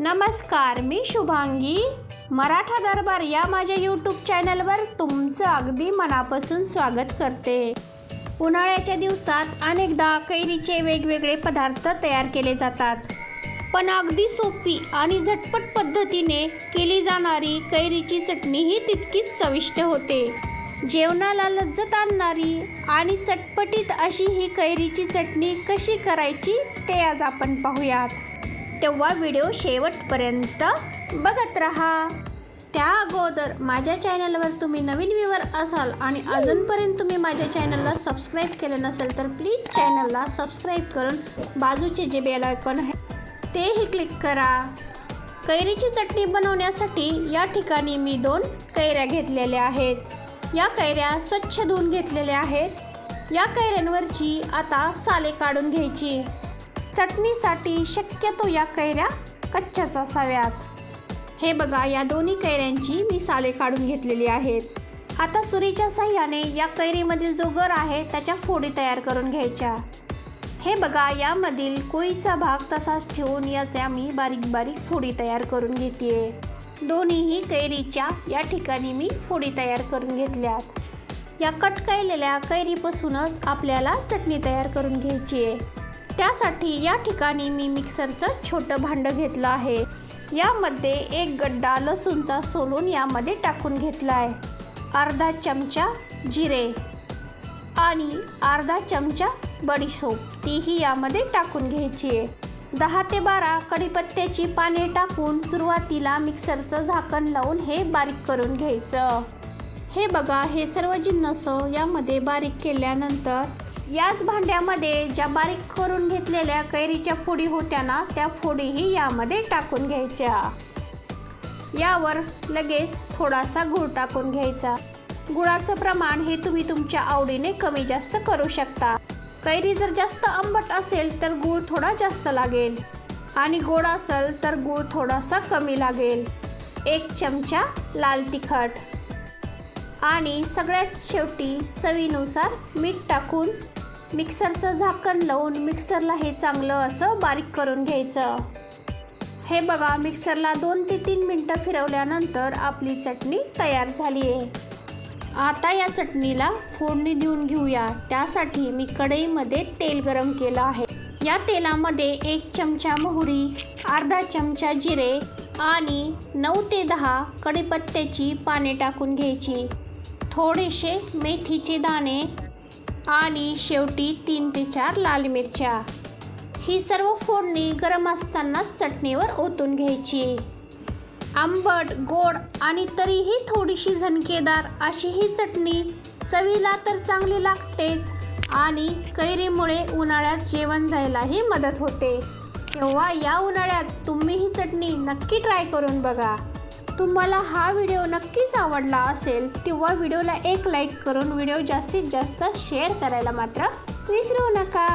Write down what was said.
नमस्कार मी शुभांगी. मराठा दरबार या माझ्या यूट्यूब चॅनलवर तुमचं अगदी मनापासून स्वागत करते. उन्हाळ्याच्या दिवसात अनेकदा कैरीचे वेगवेगळे पदार्थ तयार केले जातात. पण अगदी सोपी आणि झटपट पद्धतीने केली जाणारी कैरीची चटणी ही तितकीच चविष्ट होते. जेवणाला लज्जत आणणारी आणि चटपटीत अशी ही कैरीची चटणी कशी करायची ते आज आपण पाहूयात. तेव्हा व्हिडिओ शेवटपर्यंत बघत राहा. त्या अगोदर माझ्या चॅनलवर तुम्ही नवीन व्ह्यूवर असाल आणि अजूनपर्यंत तुम्ही माझ्या चॅनलला सबस्क्राईब केलं नसेल तर प्लीज चॅनलला सबस्क्राईब करून बाजूचे जे बेल आयकॉन आहे तेही क्लिक करा. कैरीची चटणी बनवण्यासाठी या ठिकाणी मी दोन कैऱ्या घेतलेल्या आहेत. या कैऱ्या स्वच्छ धुवून घेतलेल्या आहेत. या कैऱ्यांवरची आता साले काढून घ्यायची. चटणीसाठी शक्यतो या कैऱ्या कच्च्याच असाव्यात. हे बघा या दोन्ही कैऱ्यांची मी साले काढून घेतलेली आहेत. आता सुरीच्या साह्याने या कैरीमधील जो गर आहे त्याच्या फोडी तयार करून घ्यायच्या. हे बघा यामधील कोळीचा भाग तसाच ठेवून याच्या मी बारीक बारीक फोडी तयार करून घेते दोन्हीही कैरीच्या या ठिकाणी मी फोडी तयार करून घेतल्यात. या कट केलेल्या कैरीपासूनच आपल्याला चटणी तयार करून घ्यायची आहे. त्यासाठी या ठिकाणी मी मिक्सरचं छोटं भांडं घेतलं आहे. यामध्ये एक गड्डा लसूणचा सोलून यामध्ये टाकून घेतला आहे. अर्धा चमचा जिरे आणि अर्धा चमचा बडीशोप तीही यामध्ये टाकून घ्यायची आहे. दहा ते बारा कढीपत्त्याची पाने टाकून सुरुवातीला मिक्सरचं झाकण लावून हे बारीक करून घ्यायचं. हे बघा हे सर्व जिन्नस यामध्ये बारीक केल्यानंतर याच भांड्यामध्ये ज्या बारीक करून घेतलेल्या कैरीच्या फोडी होत्या ना त्या फोडीही यामध्ये टाकून घ्यायच्या. यावर लगेच थोडासा गूळ टाकून घ्यायचा. गुळाचं प्रमाण हे तुम्ही तुमच्या आवडीने कमी जास्त करू शकता. कैरी जर जास्त आंबट असेल तर गूळ थोडा जास्त लागेल. आणि गोड असेल तर गूळ थोडासा कमी लागेल. एक चमचा लाल तिखट. आणि सगळ्यात शेवटी चवीनुसार मीठ टाकून मिक्सरचं झाकण लावून मिक्सरला हे चांगलं असं बारीक करून घ्यायचं. हे बघा मिक्सरला दोन ते तीन मिनटं फिरवल्यानंतर आपली चटणी तयार झाली आहे आता या चटणीला फोडणी देऊन घेऊया. त्यासाठी मी कढईमध्ये तेल गरम केलं आहे. या तेलामध्ये एक चमचा मोहरी अर्धा चमचा जिरे आणि नऊ ते दहा कढीपत्त्याची पाने टाकून घ्यायची. थोडेसे मेथीचे दाणे आणि शेवटी तीन ते चार लाल मिरच्या. ही सर्व फोडणी गरम असतानाच चटणीवर ओतून घ्यायची. आंबट गोड आणि तरीही थोडीशी झणकेदार अशी ही चटणी चवीला तर चांगली लागतेच आणि कैरीमुळे उन्हाळ्यात जेवण जायलाही मदत होते. तेव्हा या उन्हाळ्यात तुम्ही ही चटणी नक्की ट्राय करून बघा. तुम्हाला हा व्हिडिओ नक्कीच आवडला असेल तेव्हा व्हिडिओला एक लाईक करून व्हिडिओ जास्तीत जास्त शेअर करायला मात्र विसरू नका.